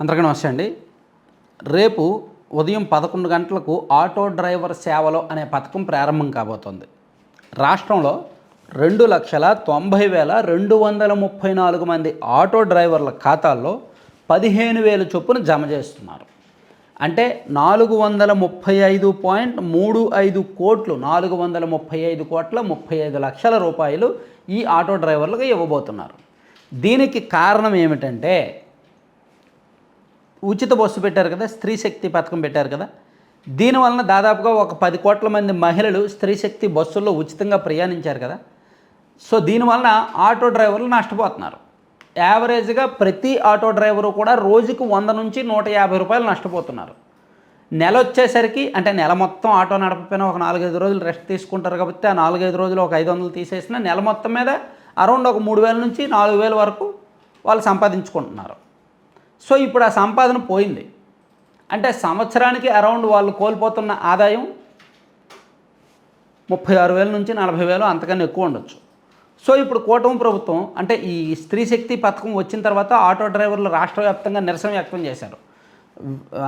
అందరికీ నమస్తే అండి. రేపు ఉదయం పదకొండు గంటలకు ఆటో డ్రైవర్ సేవలో అనే పథకం ప్రారంభం కాబోతోంది. రాష్ట్రంలో రెండు లక్షల తొంభై వేల రెండు వందల ముప్పై నాలుగు మంది ఆటో డ్రైవర్ల ఖాతాల్లో పదిహేను వేల చొప్పున జమ చేస్తున్నారు. అంటే నాలుగు వందల ముప్పై ఐదు పాయింట్ మూడు ఐదు కోట్లు నాలుగు వందల ముప్పై ఐదు కోట్ల ముప్పై ఐదు లక్షల రూపాయలు ఈ ఆటో డ్రైవర్లకు ఇవ్వబోతున్నారు. దీనికి కారణం ఏమిటంటే ఉచిత బస్సు పెట్టారు కదా స్త్రీ శక్తి పథకం పెట్టారు కదా. దీనివలన దాదాపుగా ఒక పది కోట్ల మంది మహిళలు స్త్రీ శక్తి బస్సుల్లో ఉచితంగా ప్రయాణించారు కదా. సో దీనివలన ఆటో డ్రైవర్లు నష్టపోతున్నారు. యావరేజ్గా ప్రతి ఆటో డ్రైవరు కూడా రోజుకు వంద నుంచి నూట యాభై రూపాయలు నష్టపోతున్నారు. నెల వచ్చేసరికి అంటే నెల మొత్తం ఆటో నడపపోయినా ఒక నాలుగైదు రోజులు రెస్ట్ తీసుకుంటారు కాబట్టి ఆ నాలుగైదు రోజులు ఒక ఐదు వందలు తీసేసిన నెల మొత్తం మీద అరౌండ్ ఒక మూడు వేల నుంచి నాలుగు వేల వరకు వాళ్ళు సంపాదించుకుంటున్నారు. సో ఇప్పుడు ఆ సంపాదన పోయింది. అంటే సంవత్సరానికి అరౌండ్ వాళ్ళు కోల్పోతున్న ఆదాయం ముప్పై ఆరు వేల నుంచి నలభై వేలు అంతకన్నా ఎక్కువ ఉండొచ్చు. సో ఇప్పుడు కూటమి ప్రభుత్వం అంటే ఈ స్త్రీ శక్తి పథకం వచ్చిన తర్వాత ఆటో డ్రైవర్లు రాష్ట్ర వ్యాప్తంగా నిరసన వ్యక్తం చేశారు.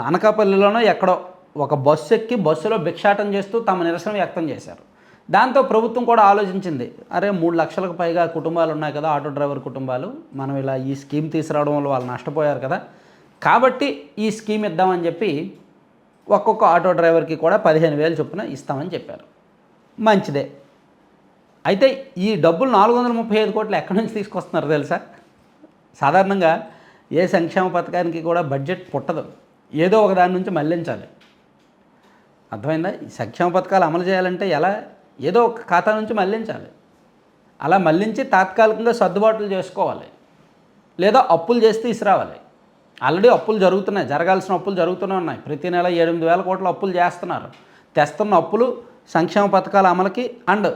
అనకాపల్లిలోనో ఎక్కడో ఒక బస్సు ఎక్కి బస్సులో భిక్షాటం చేస్తూ తమ నిరసన వ్యక్తం చేశారు. దాంతో ప్రభుత్వం కూడా ఆలోచించింది. అరే మూడు లక్షలకు పైగా కుటుంబాలు ఉన్నాయి కదా ఆటో డ్రైవర్ కుటుంబాలు. మనం ఇలా ఈ స్కీమ్ తీసుకురావడం వల్ల వాళ్ళు నష్టపోయారు కదా. కాబట్టి ఈ స్కీమ్ ఇద్దామని చెప్పి ఒక్కొక్క ఆటో డ్రైవర్కి కూడా పదిహేను వేలు చొప్పున ఇస్తామని చెప్పారు. మంచిదే. అయితే ఈ డబ్బులు నాలుగు వందల ముప్పై ఐదు కోట్లు ఎక్కడి నుంచి తీసుకొస్తున్నారు తెలుసా? సాధారణంగా ఏ సంక్షేమ పథకానికి కూడా బడ్జెట్ పుట్టదు. ఏదో ఒక దాని నుంచి మళ్ళించాలి. అర్థమైందా? ఈ సంక్షేమ పథకాలు అమలు చేయాలంటే ఎలా ఏదో ఒక ఖాతా నుంచి మళ్ళించాలి. అలా మళ్ళించి తాత్కాలికంగా సర్దుబాట్లు చేసుకోవాలి. లేదా అప్పులు చేసి తీసుకురావాలి ఆల్రెడీ అప్పులు జరుగుతున్నాయి. జరగాల్సిన అప్పులు జరుగుతూనే ఉన్నాయి. ప్రతి నెల ఎనిమిది వేల కోట్ల అప్పులు చేస్తున్నారు. తెస్తున్న అప్పులు సంక్షేమ పథకాల అమలుకి అండ్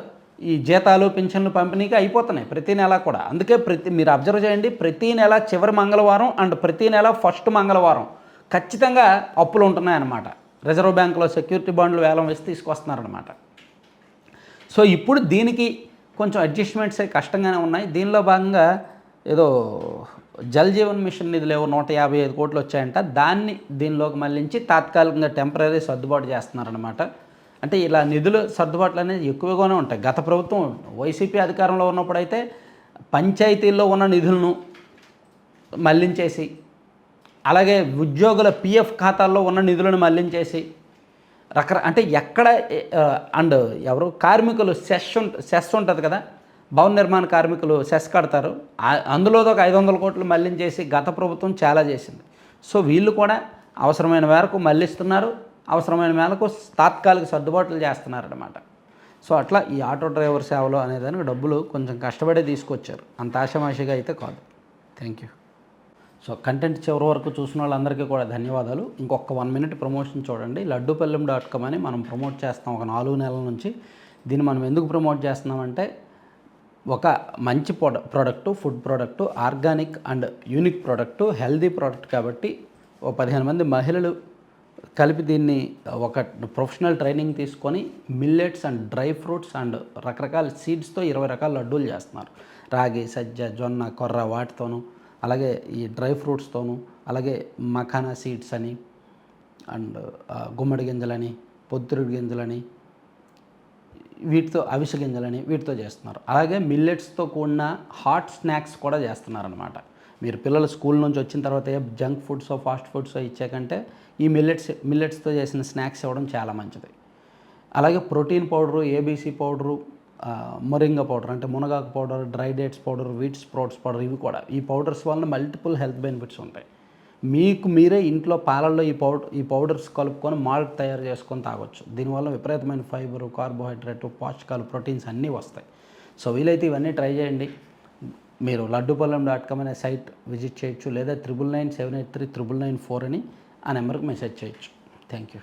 ఈ జీతాలు పింఛన్లు పంపిణీకి అయిపోతున్నాయి ప్రతి నెల కూడా. అందుకే ప్రతి మీరు అబ్జర్వ్ చేయండి. ప్రతి నెల చివరి మంగళవారం అండ్ ప్రతి నెల ఫస్ట్ మంగళవారం ఖచ్చితంగా అప్పులు ఉంటున్నాయన్నమాట. రిజర్వ్ బ్యాంకులో సెక్యూరిటీ బాండ్లు వేలం వేసి తీసుకొస్తున్నారనమాట సో ఇప్పుడు దీనికి కొంచెం అడ్జస్ట్మెంట్స్ కష్టంగానే ఉన్నాయి. దీనిలో భాగంగా ఏదో జల్ జీవన్ మిషన్ నిధులు ఏవో నూట యాభై ఐదు కోట్లు వచ్చాయంట. దాన్ని దీనిలోకి మళ్ళించి తాత్కాలికంగా టెంపరీ సర్దుబాటు చేస్తున్నారనమాట అంటే ఇలా నిధులు సర్దుబాట్లు అనేది ఎక్కువగానే ఉంటాయి. గత ప్రభుత్వం వైసీపీ అధికారంలో ఉన్నప్పుడైతే పంచాయతీల్లో ఉన్న నిధులను మళ్ళించేసి అలాగే ఉద్యోగుల పిఎఫ్ ఖాతాల్లో ఉన్న నిధులను మళ్ళించేసి రకర అంటే ఎక్కడ అండ్ ఎవరు కార్మికులు సెస్ ఉంట సెస్ ఉంటుంది కదా భవన నిర్మాణ కార్మికులు సెస్ కడతారు. అందులో ఒక ఐదు వందల కోట్లు మళ్ళించేసి గత ప్రభుత్వం చాలా చేసింది. సో వీళ్ళు కూడా అవసరమైన మేరకు మళ్ళిస్తున్నారు అవసరమైన మేరకు తాత్కాలిక సర్దుబాట్లు చేస్తున్నారన్నమాట. సో అట్లా ఈ ఆటో డ్రైవర్ సేవలు అనేదానికి డబ్బులు కొంచెం కష్టపడే తీసుకొచ్చారు. అంత ఆషామాషిగా అయితే కాదు. థ్యాంక్ యూ సో కంటెంట్ చివరి వరకు చూసిన వాళ్ళందరికీ కూడా ధన్యవాదాలు. ఇంకొక వన్ మినిట్ ప్రమోషన్ చూడండి. లడ్డూపల్లెం డాట్ కామ్ అని మనం ప్రమోట్ చేస్తాం ఒక నాలుగు నెలల నుంచి. దీన్ని మనం ఎందుకు ప్రమోట్ చేస్తున్నామంటే ఒక మంచి ప్రొడ product food product organic and unique product healthy product కాబట్టి ఓ పదిహేను మంది మహిళలు కలిపి దీన్ని ఒక ప్రొఫెషనల్ ట్రైనింగ్ తీసుకొని millets and dry fruits and రకరకాల సీడ్స్తో ఇరవై రకాల లడ్డూలు చేస్తున్నారు. రాగి సజ్జ జొన్న కొర్ర వాటితోనూ. అలాగే ఈ డ్రై ఫ్రూట్స్తోనూ అలాగే మఖానా సీడ్స్ అని అండ్ గుమ్మడి గింజలని పొద్దురుడి గింజలని వీటితో అవిసె గింజలని వీటితో చేస్తున్నారు. అలాగే మిల్లెట్స్తో కూడిన హాట్ స్నాక్స్ కూడా చేస్తున్నారనమాట మీరు పిల్లలు స్కూల్ నుంచి వచ్చిన తర్వాత ఏ జంక్ ఫుడ్స్ ఫాస్ట్ ఫుడ్స్ ఇచ్చాకంటే ఈ మిల్లెట్స్ మిల్లెట్స్తో చేసిన స్నాక్స్ ఇవ్వడం చాలా మంచిది. అలాగే protein powder ABC powder moringa powder అంటే మునగాకు powder dry dates powder wheat sprouts powder ఇవి కూడా. ఈ పౌడర్స్ వలన మల్టిపుల్ హెల్త్ బెనిఫిట్స్ ఉంటాయి. మీకు మీరే ఇంట్లో పాలల్లో ఈ పౌడర్ ఈ పౌడర్స్ కలుపుకొని మాల్ట్ తయారు చేసుకొని తాగొచ్చు. దీనివల్ల విపరీతమైన ఫైబర్ కార్బోహైడ్రేట్ పోషకాలు ప్రోటీన్స్ అన్నీ వస్తాయి. సో వీలైతే ఇవన్నీ ట్రై చేయండి. మీరు లడ్డుపల్లెం డాట్ కామ్ అనే సైట్ విజిట్ చేయొచ్చు. లేదా triple nine seven eight three triple nine four అని ఆ నెంబర్కి మెసేజ్ చేయొచ్చు. Thank you